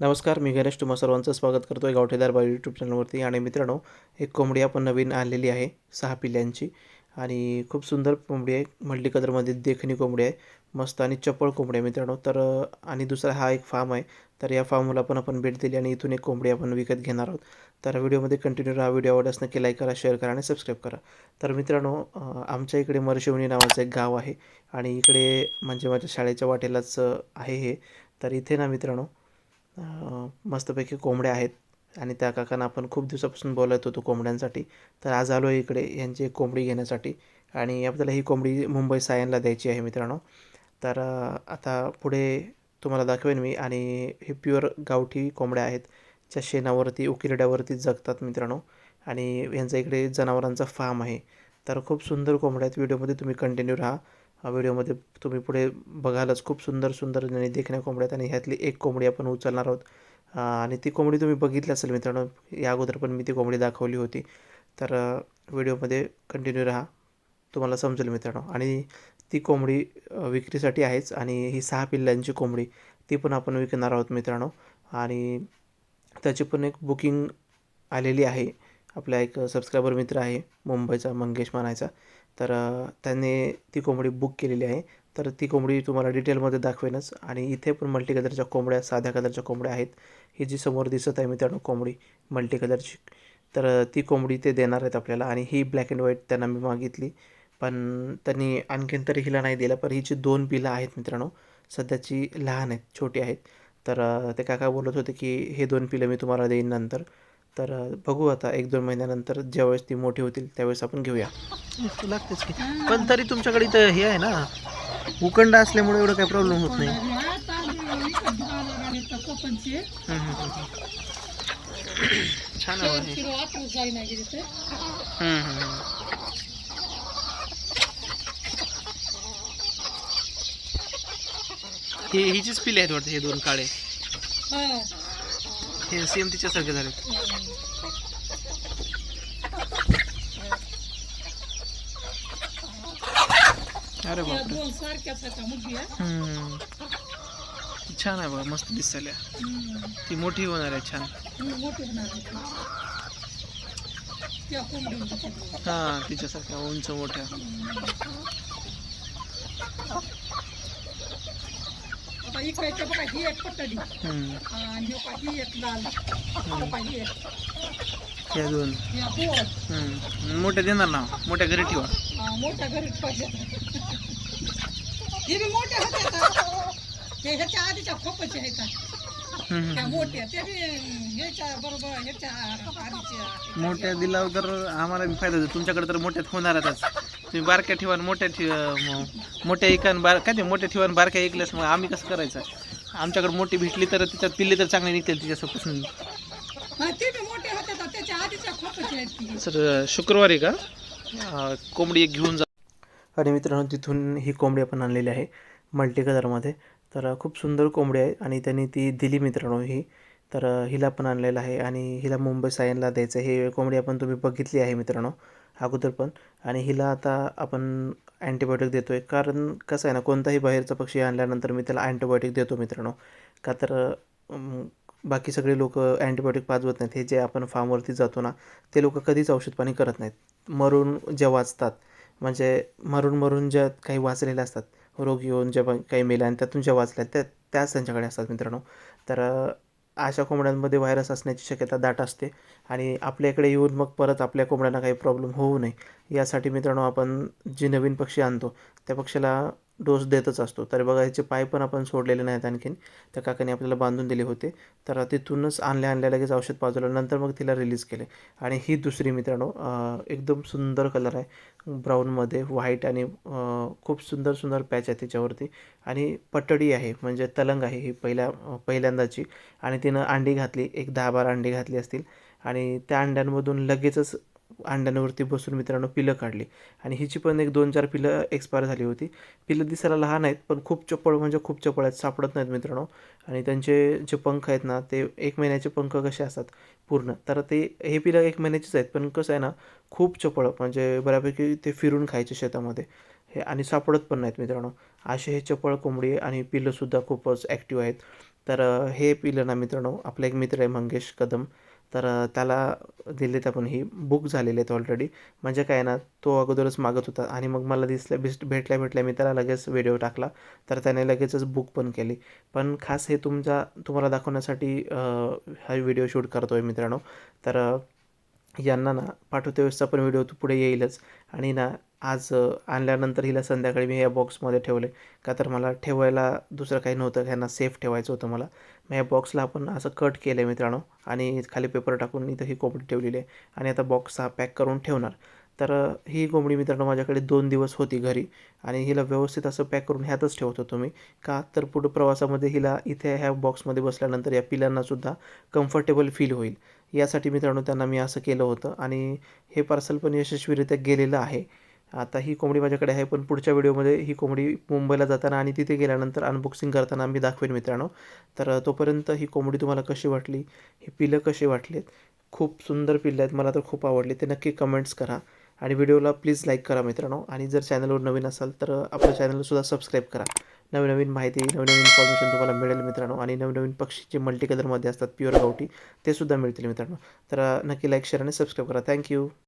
नमस्कार मी गणेश तुम्हा सर्वांचं स्वागत करतो आहे गावठेदार बाई यूट्यूब चॅनलवरती. आणि मित्रांनो एक कोंबडी आपण नवीन आणलेली आहे सहा पिल्ल्यांची. आणि खूप सुंदर कोंबडी आहे मल्टी कलरमध्ये देखणी कोंबडी आहे मस्त आणि चपळ कोंबडी आहे मित्रांनो. तर आणि दुसरा हा एक फार्म आहे तर या फार्मला पण आपण भेट दिली आणि इथून एक कोंबडी आपण विकत घेणार आहोत. तर व्हिडिओमध्ये कंटिन्यू राहा व्हिडिओ आवडल्यास नक्की लाईक करा शेअर करा आणि सबस्क्राईब करा. तर मित्रांनो आमच्या इकडे मरशिवणी नावाचं एक गाव आहे आणि इकडे म्हणजे माझ्या शाळेच्या वाटेलाच आहे हे. तर इथे ना मित्रांनो मस्तपैकी कोंबड्या आहेत. आणि त्या काकांना आपण खूप दिवसापासून बोलत होतो कोंबड्यांसाठी. तर आज आलो आहे इकडे यांची एक कोंबडी घेण्यासाठी. आणि आपल्याला ही कोंबडी मुंबई सायनला द्यायची आहे मित्रांनो. तर आता पुढे तुम्हाला दाखवेन मी. आणि हे प्युअर गावठी कोंबड्या आहेत. ज्या शेणावरती उकिरड्यावरती जगतात मित्रांनो. आणि यांचा इकडे जनावरांचा फार्म आहे. तर खूप सुंदर कोंबड्या आहेत. व्हिडिओमध्ये तुम्ही कंटिन्यू राहा. व्हिडिओमध्ये तुम्ही पुढे बघालच खूप सुंदर सुंदर आणि देखण्या कोंबड्या आहेत आणि ह्यातली एक कोंबडी आपण उचलणार आहोत. आणि ती कोंबडी तुम्ही बघितली असेल मित्रांनो या अगोदर पण मी ती कोंबडी दाखवली होती. तर व्हिडिओमध्ये कंटिन्यू राहा तुम्हाला समजेल मित्रांनो. आणि ती कोंबडी विक्रीसाठी आहेच आणि ही सहा पिल्लांची कोंबडी ती पण आपण विकणार आहोत मित्रांनो. आणि त्याची पण एक बुकिंग आलेली आहे. आपला एक सबस्क्रायबर मित्र आहे मुंबईचा मंगेश मानायचा तर त्यांनी त्याने ती कोंबडी बुक केलेली आहे. तर ती कोंबडी तुम्हाला डिटेलमध्ये दाखवेनच. आणि इथे पण मल्टी कलरच्या कोंबड्या साध्या कलरच्या कोंबड्या आहेत. ही जी समोर दिसत आहे मित्रांनो कोंबडी मल्टी कलरची तर ती कोंबडी ते देणार आहेत आपल्याला. आणि ही ब्लॅक अँड व्हाईट त्यांना मी मागितली. पण त्यांनी आणखीन तरी हिला नाही दिलं. पण हिची दोन पिलं आहेत मित्रांनो. सध्याची लहान आहेत छोटी आहेत. तर ते काका बोलत होते की हे दोन पिलं मी तुम्हाला देईन नंतर. तर बघू आता एक दोन महिन्यानंतर ज्यावेळेस ती मोठी होतील त्यावेळेस आपण घेऊया. लागतेच की? पण तरी तुमच्याकडे इथं हे आहे ना उकंड असल्यामुळे एवढं काही प्रॉब्लेम होत नाही. छान हे. हे हिचीच पिले आहेत वाटतं हे दोन काळे. हे सेम तिच्यासारखे झाले अरे बापरे. छान आहे बघा मस्त दिसायला ती मोठी होणार आहे छान. हा तिच्यासारख्या उंच मोठ्या. आता इकडे बघा ही एक हम्म. आणि हे बघा ही एक लाल. ही एक. या दोन. या दोन हम्म. मोठ्या देणार ना मोठ्या घरी ठेवा हा, मोठ्या घरीच पाहिजे. हे बी मोठ्या होत्या. ते ह्याच्या आधीच्या खोपाचे आहेत. त्या. मोठ्या ते बी ह्याच्या बरोबर ह्याच्या आधीच्या आहेत. मोठ्या दिल्यावर तर आम्हाला बी फायदा होतो. तुमच्याकडे तर मोठ्यात होणारच तुम्ही बारक्या ठेवा आणि मोठ्या ठेवा मोठ्या इकान बार काय ते मोठ्या ठेवा आणि बारक्या ऐकल्यास मग आम्ही कसं करायचं? आमच्याकडे मोठी भेटली तर त्याच्यात पिल्ले तर चांगले निघतील तिच्यापासून हा, सर शुक्रवारी का? कोंबडी एक घेऊन जा. आणि मित्रांनो तिथून ही कोंबडी आपण आणलेली आहे मल्टी कलरमध्ये. तर खूप सुंदर कोंबडी आहे आणि त्यांनी ती दिली मित्रांनो ही तर हिला पण आणलेलं आहे आणि हिला मुंबई सायनला द्यायचं आहे. हे कोंबडी आपण तुम्ही बघितली आहे मित्रांनो अगोदर पण. आणि हिला आता आपण अँटीबायोटिक देतो आहे कारण कसं आहे ना कोणताही बाहेरचा पक्षी आणल्यानंतर मी त्याला अँटीबायोटिक देतो मित्रांनो. का तर बाकी सगळे लोक अँटीबायोटिक पाजवत नाहीत. हे जे आपण फार्मवरती जातो ना ते लोक कधीच औषधपाणी करत नाहीत. मरून ज्या वाचतात म्हणजे मरून मरून ज्या काही वाचलेल्या असतात रोग येऊन जेव्हा काही मेल्या आणि त्यातून ज्या वाचल्या त्या त्याच त्यांच्याकडे असतात मित्रांनो. तर अशा कोंबड्यांमध्ये व्हायरस असण्याची शक्यता दाट असते आणि आपल्या इकडे येऊन मग परत आपल्या कोंबड्यांना काही प्रॉब्लेम होऊ नये. यासाठी मित्रांनो आपण जे नवीन पक्षी आणतो त्या पक्षाला डोस देतच असतो. तर बघा याचे पाय पण आपण सोडलेले नाहीत आणखीन. त्या काकाने आपल्याला बांधून दिले होते. तर तिथूनच आणल्या आणल्या लगेच औषध पाजवलं. नंतर मग तिला रिलीज केले. आणि ही दुसरी मित्रांनो एकदम सुंदर कलर आहे. ब्राऊनमध्ये व्हाईट आणि खूप सुंदर सुंदर पॅच आहे त्याच्यावरती आणि पटडी आहे म्हणजे तलंग आहे ही पहिल्या पहिल्यांदाची. आणि तिनं अंडी घातली एक दहा बारा अंडी घातली असतील. आणि त्या अंड्यांमधून लगेचच अंड्यांवरती बसून मित्रांनो पिलं काढली. आणि हिची पण एक दोन चार पिलं एक्सपायर झाली होती. पिलं दिसायला लहान आहेत पण खूप चपळ म्हणजे खूप चपळ आहेत सापडत नाहीत मित्रांनो. आणि त्यांचे जे पंख आहेत ना ते एक महिन्याचे पंख कसे असतात? पूर्ण. तर ते हे पिलं एक महिन्याचीच आहेत पण कसं आहे ना खूप चपळ म्हणजे बऱ्यापैकी ते फिरून खायचे शेतामध्ये. हे आणि सापडत पण नाहीत मित्रांनो. असे हे चपळ कोंबडी आणि पिलंसुद्धा खूपच ॲक्टिव्ह आहेत. तर हे पिलं ना मित्रांनो आपला एक मित्र आहे मंगेश कदम. तर त्याला दिलेत आपण ही बुक झालेले आहेत ऑलरेडी म्हणजे काय ना तो अगोदरच मागत होता आणि मग मला दिसलं बिस्ट भेटल्या भेटल्या मी त्याला लगेच व्हिडिओ टाकला. तर त्याने लगेचच बुक पण केली. पण खास हे तुमच्या तुम्हाला दाखवण्यासाठी हा व्हिडिओ शूट करतो आहे मित्रांनो. तर यांना ना पाठवते वेळेसचा पण व्हिडिओ तू पुढे येईलच. आणि ना आज आणल्यानंतर हिला संध्याकाळी मी या बॉक्समध्ये ठेवले. का तर मला ठेवायला दुसरं काही नव्हतं ह्यांना सेफ ठेवायचं होतं मला. मग या बॉक्सला आपण असं कट केलं आहे मित्रांनो. आणि खाली पेपर टाकून इथं ही कोंबडी ठेवलेली आहे. आणि आता बॉक्स हा पॅक करून ठेवणार. तर ही कोंबडी मित्रांनो माझ्याकडे दोन दिवस होती घरी. आणि हिला व्यवस्थित असं पॅक करून ह्यातच ठेवत होतो मी का तर पुढं प्रवासामध्ये हिला इथे ह्या बॉक्समध्ये बसल्यानंतर या पिलांनासुद्धा कम्फर्टेबल फील होईल. यासाठी मित्रांनो त्यांना मी असं केलं होतं. आणि हे पार्सल पण यशस्वीरित्या गेलेलं आहे. आता ही कोंबडी माझ्याकडे आहे पण पुढच्या व्हिडिओमध्ये ही कोंबडी मुंबईला जाताना आणि तिथे गेल्यानंतर अनबॉक्सिंग करताना मी दाखवेन मित्रांनो. तर तोपर्यंत ही कोंबडी तुम्हाला कशी वाटली ही पिलं कशी वाटलीत खूप सुंदर पिल्लं आहेत मला तर खूप आवडली ते नक्की कमेंट्स करा. आणि व्हिडिओला प्लीज लाईक करा मित्रांनो. आणि जर चॅनलवर नवीन असाल तर आपल्या चॅनलसुद्धा सबस्क्राईब करा. नवीन नवीन माहिती नवीन नवीन इन्फॉर्मेशन तुम्हाला मिळेल मित्रांनो. आणि नवनवीन पक्षी जे मल्टी कलरमध्ये असतात प्युअर गावठी ते सुद्धा मिळतील मित्रांनो. तर नक्की लाईक शेअर आणि सबस्क्राईब करा. Thank you